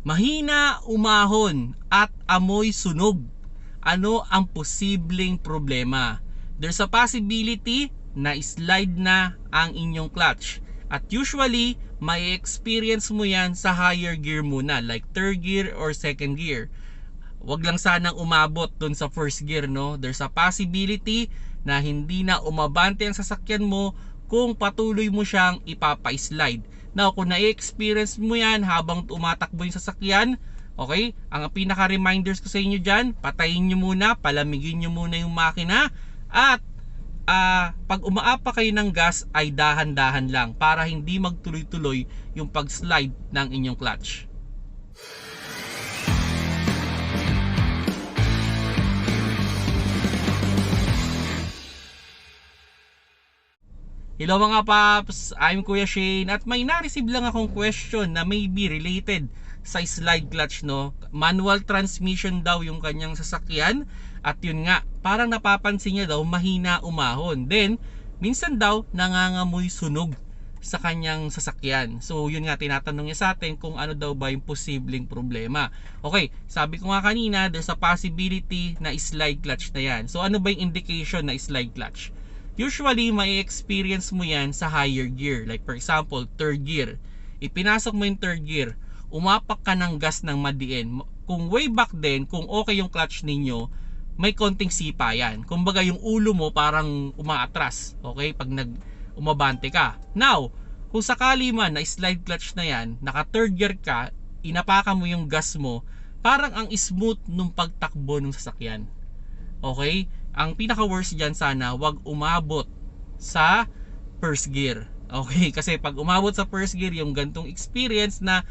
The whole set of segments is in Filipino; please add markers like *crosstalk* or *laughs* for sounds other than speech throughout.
mahina umahon at amoy sunog. Ano ang posibleng problema? There's a possibility na slide na ang inyong clutch. At usually, may experience mo yan sa higher gear muna, like third gear or second gear. Wag lang sanang umabot dun sa first gear, no? There's a possibility na hindi na umabante ang sasakyan mo kung patuloy mo siyang ipapa-slide. Now, kung na-experience mo yan habang tumatakbo yung sasakyan, okay, ang pinaka-reminders ko sa inyo dyan, patayin nyo muna, palamigin nyo muna yung makina, at ah, pag umaapa kayo ng gas ay dahan-dahan lang para hindi magtuloy-tuloy yung pag-slide ng inyong clutch. Hello mga paps, I'm Kuya Shane at may na-receive lang akong question na maybe related sa slide clutch no. Manual transmission daw yung kanyang sasakyan at yun nga, parang napapansin niya daw mahina umahon. Then, minsan daw nangangamoy sunog sa kanyang sasakyan. So, yun nga, tinatanong niya sa atin kung ano daw ba yung posibleng problema. Okay, sabi ko nga kanina, there's a possibility na slide clutch na yan. So, ano ba yung indication na slide clutch? Usually, may experience mo yan sa higher gear. Like for example, third gear. Ipinasok mo yung third gear, umapak ka ng gas ng madiin. Kung way back then, kung okay yung clutch ninyo, may konting sipa yan. Kumbaga yung ulo mo parang umaatras. Okay? Pag nag umabante ka. Now, kung sakali man na slide clutch na yan, naka third gear ka, inapakan mo yung gas mo, parang ang smooth nung pagtakbo ng sasakyan. Okay? Ang pinaka worst diyan sana, wag umabot sa first gear. Okay? *laughs* Kasi pag umabot sa first gear, yung gantong experience na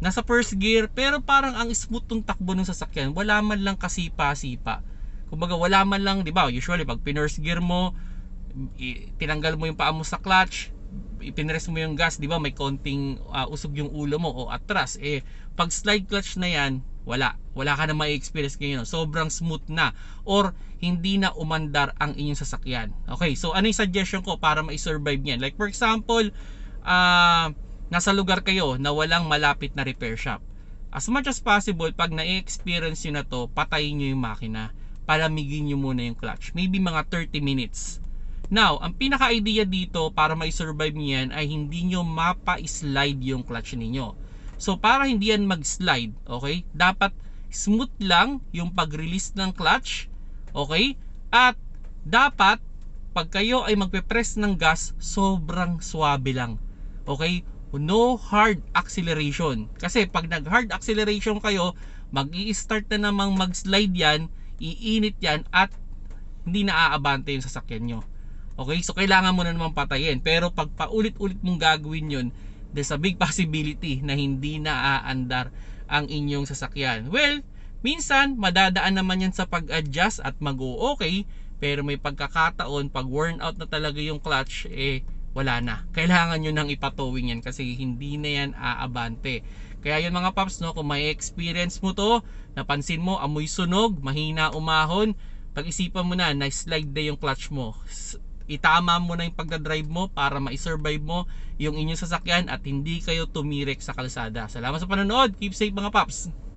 nasa first gear, pero parang ang smooth ng takbo ng sasakyan, wala man lang kasipa-sipa. Kumbaga wala man lang, 'di ba? Usually pag pinurse gear mo, tinanggal mo yung paa mo sa clutch, ipinres mo yung gas, 'di ba? May konting ah, usog yung ulo mo o atras. Eh pag slide clutch na 'yan, wala. Wala ka na ma-experience ngayon. Sobrang smooth na or hindi na umandar ang inyong sasakyan. Okay, so ano yung suggestion ko para ma-survive niyan? Like for example, ah nasa lugar kayo na walang malapit na repair shop. As much as possible, pag na-experience nyo na to, patayin nyo yung makina. Palamigin nyo muna yung clutch. Maybe mga 30 minutes. Now, ang pinaka-idea dito para ma-survive nyo yan ay hindi nyo mapa-slide yung clutch ninyo. So, para hindi yan mag-slide, okay, dapat smooth lang yung pag-release ng clutch, okay, at dapat pag kayo ay magpe-press ng gas, sobrang swabe lang. Okay? No hard acceleration. Kasi pag nag-hard acceleration kayo, mag start na namang mag-slide yan, iinit yan, at hindi na aabante yung sasakyan nyo. Okay? So, kailangan mo na naman patayin. Pero pag paulit-ulit mong gagawin yun, there's a big *laughs* possibility na hindi na aandar ang inyong sasakyan. Well, minsan, madadaan naman yan sa pag-adjust at mag-o-okay, pero may pagkakataon, pag worn out na talaga yung clutch, eh, wala na. Kailangan nyo nang ipatowing yan kasi hindi na yan aabante. Kaya yun mga paps, no, kung may experience mo to, napansin mo, amoy sunog, mahina umahon, pag-isipan mo na, na-slide na yung clutch mo. Itama mo na yung pagdadrive mo para ma-survive mo yung inyong sasakyan at hindi kayo tumirek sa kalsada. Salamat sa panonood. Keep safe mga paps.